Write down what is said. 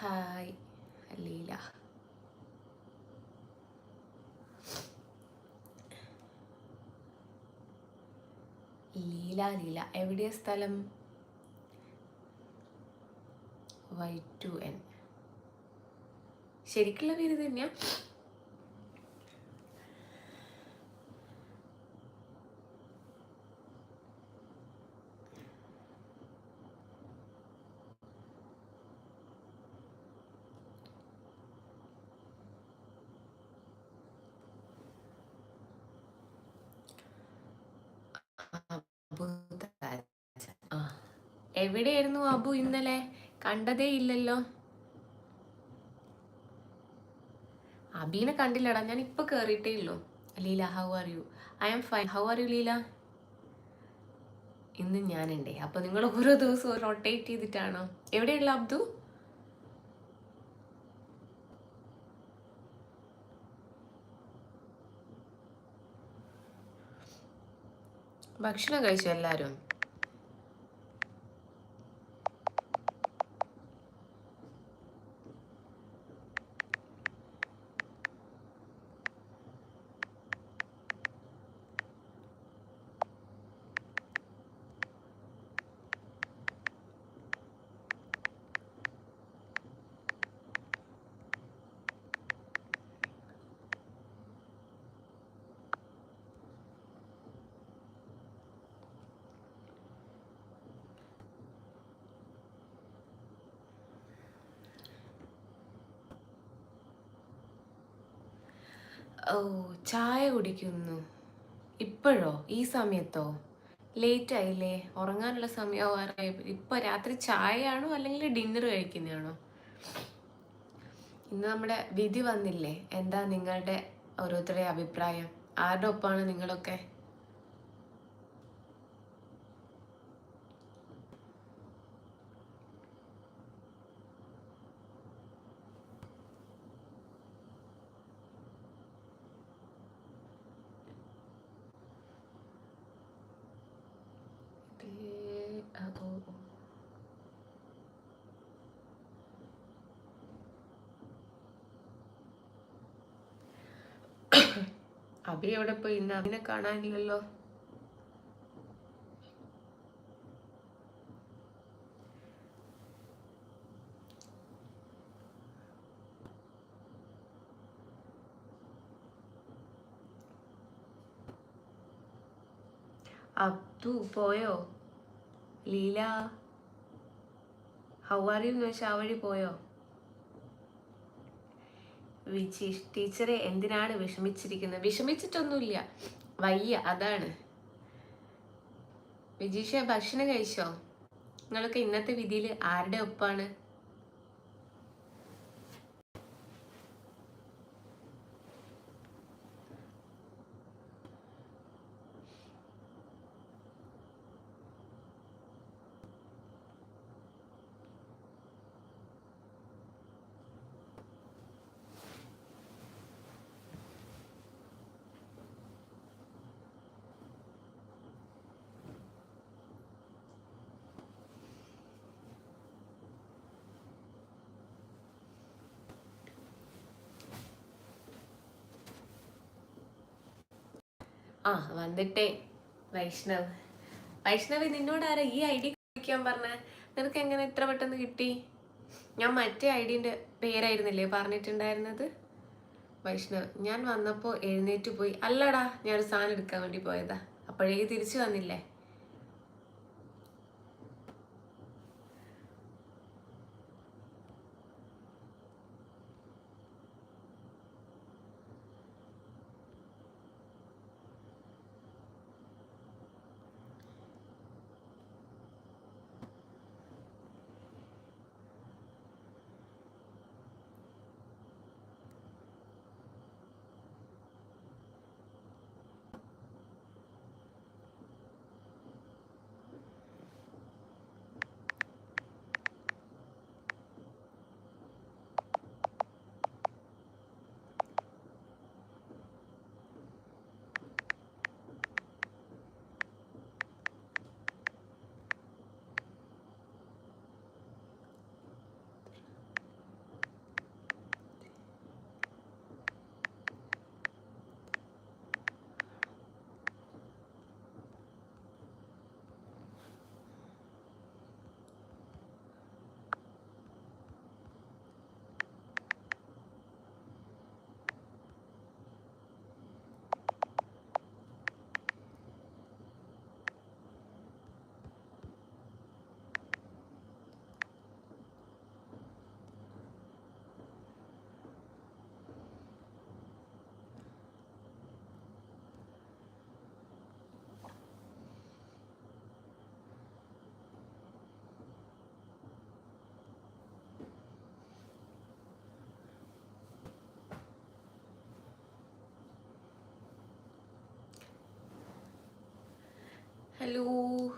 Hi Leela. Leela Leela എവിടെയാ സ്ഥലം? Y to N ശരിക്കുള്ള പേര് തന്നെയാ അബു താജ്. ആ. എവിടെയായിരുന്നു അബു ഇന്നലെ? കണ്ടതേ ഇല്ലല്ലോ. അബീനെ കണ്ടില്ലടാ ഞാൻ ഇപ്പൊ കേറിയിട്ടേ ഉള്ളൂ. Leela how are you I am fine how are you Leela? ഇന്ന് ഞാനുണ്ടേ. അപ്പൊ നിങ്ങൾ ഓരോ ദിവസവും റൊട്ടേറ്റ് ചെയ്തിട്ടാണോ? എവിടെയുള്ള അബ്ദു? ഭക്ഷണം കഴിച്ചു എല്ലാരും? ഓ ചായ കുടിക്കുന്നു. ഇപ്പോഴോ? ഈ സമയത്തോ? ലേറ്റ് ആയില്ലേ? ഉറങ്ങാനുള്ള സമയം ഇപ്പൊ രാത്രി ചായയാണോ അല്ലെങ്കിൽ ഡിന്നർ കഴിക്കുന്നതാണോ? ഇന്ന് നമ്മുടെ വിധി വന്നില്ലേ? എന്താ നിങ്ങളുടെ ഓരോരുത്തരുടെ അഭിപ്രായം? ആരുടെ ഒപ്പമാണ് നിങ്ങളൊക്കെ? ഓ. അഭി എവിടെ പോയി ഇന്ന് അഭിനെ കാണാനില്ലല്ലോ അബ്ദു പോയോ? ലീല ഹൗ ആർ യു എന്ന് ആ വഴി പോയോ? വിജീഷ് ടീച്ചറെ എന്തിനാണ് വിഷമിച്ചിരിക്കുന്നത്? വിഷമിച്ചിട്ടൊന്നുമില്ല. വയ്യ അതാണ്. വിജീഷ ഭക്ഷണം കഴിച്ചോ? നിങ്ങളൊക്കെ ഇന്നത്തെ വിധിയിൽ ആരുടെ ഒപ്പാണ്? ആ വന്നിട്ടെ. വൈഷ്ണവ്. വൈഷ്ണവ് നിന്നോട് ആരാ ഈ ഐ ഡി കളിക്കാൻ പറഞ്ഞ? നിനക്ക് എങ്ങനെ ഇത്ര പെട്ടെന്ന് കിട്ടി? ഞാൻ മറ്റേ ഐ ഡിന്റെ പേരായിരുന്നില്ലേ പറഞ്ഞിട്ടുണ്ടായിരുന്നത്? വൈഷ്ണവ് ഞാൻ വന്നപ്പോൾ എഴുന്നേറ്റ് പോയി. അല്ലടാ ഞാൻ ഒരു സാധനം എടുക്കാൻ വേണ്ടി പോയതാ. അപ്പോഴേക്ക് തിരിച്ചു വന്നില്ലേ? hello.